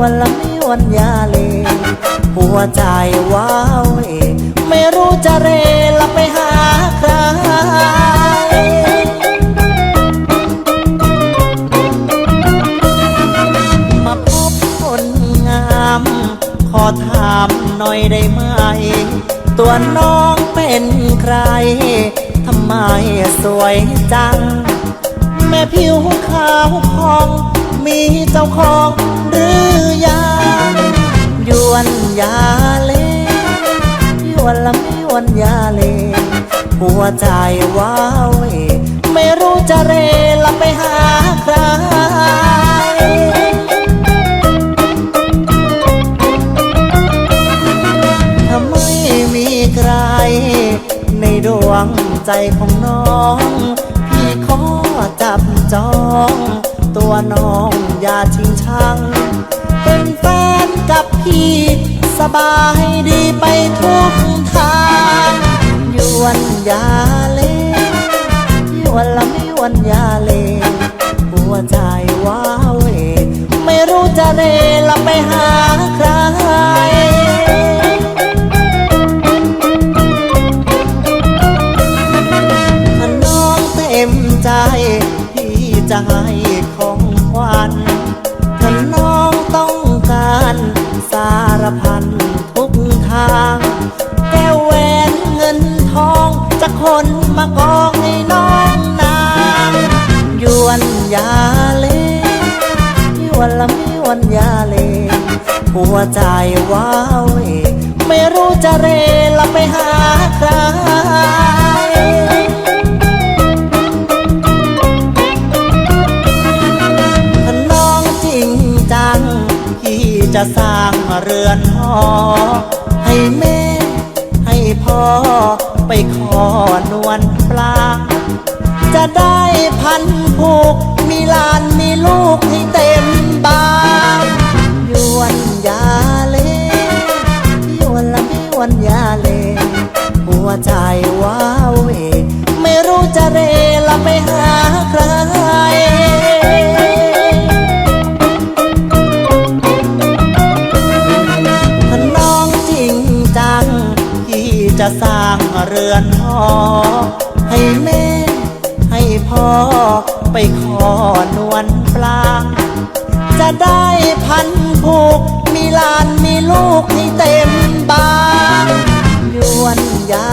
วันละไม่วันยาเล หัวใจว้าวเอไม่รู้จะเรละไปหาใครมาพบคนงาม ขอถามหน่อยได้ไหม ตัวน้องเป็นใคร ทำไมสวยจัง แม่ผิวขาวพอง มีเจ้าของหรือยังยวนยาเลยวนละไม่ยวนยาเล หัวใจว้าวเวไม่รู้จะเรละไปหาใครถ้าไมมีใคร ในดวงใจของน้อง พี่ขอจับจอง ตัวน้องอย่าชิงชัง เป็นแฟนกับพี่ สบายดีไปทุกทางยวนยาเลยวนละไม่วนยาเลหัวใจว้าเหวไม่รู้จะเรละไปหาใครน้องเต็มใจพ จะให้ของขวัญถ้าน้องต้องการสารพันทุกทาง แก้วแหวนเงินทองจะคนมากองให้น้องนางยวนยาเลยวนละไม่ยวนยาเล หัวใจว้าวเวไม่รู้จะเรละไปหาใคร จะสร้างเรือนหอ ให้แม่ ให้พ่อ ไปขอนวลปลา จะได้พันผูก มีลานมีลูก อนหอให้แม่ ให้พ่อไปขอนวลปลาง จะได้พันผูก มีลานมีลูกให้เต็มบ้านยวนยา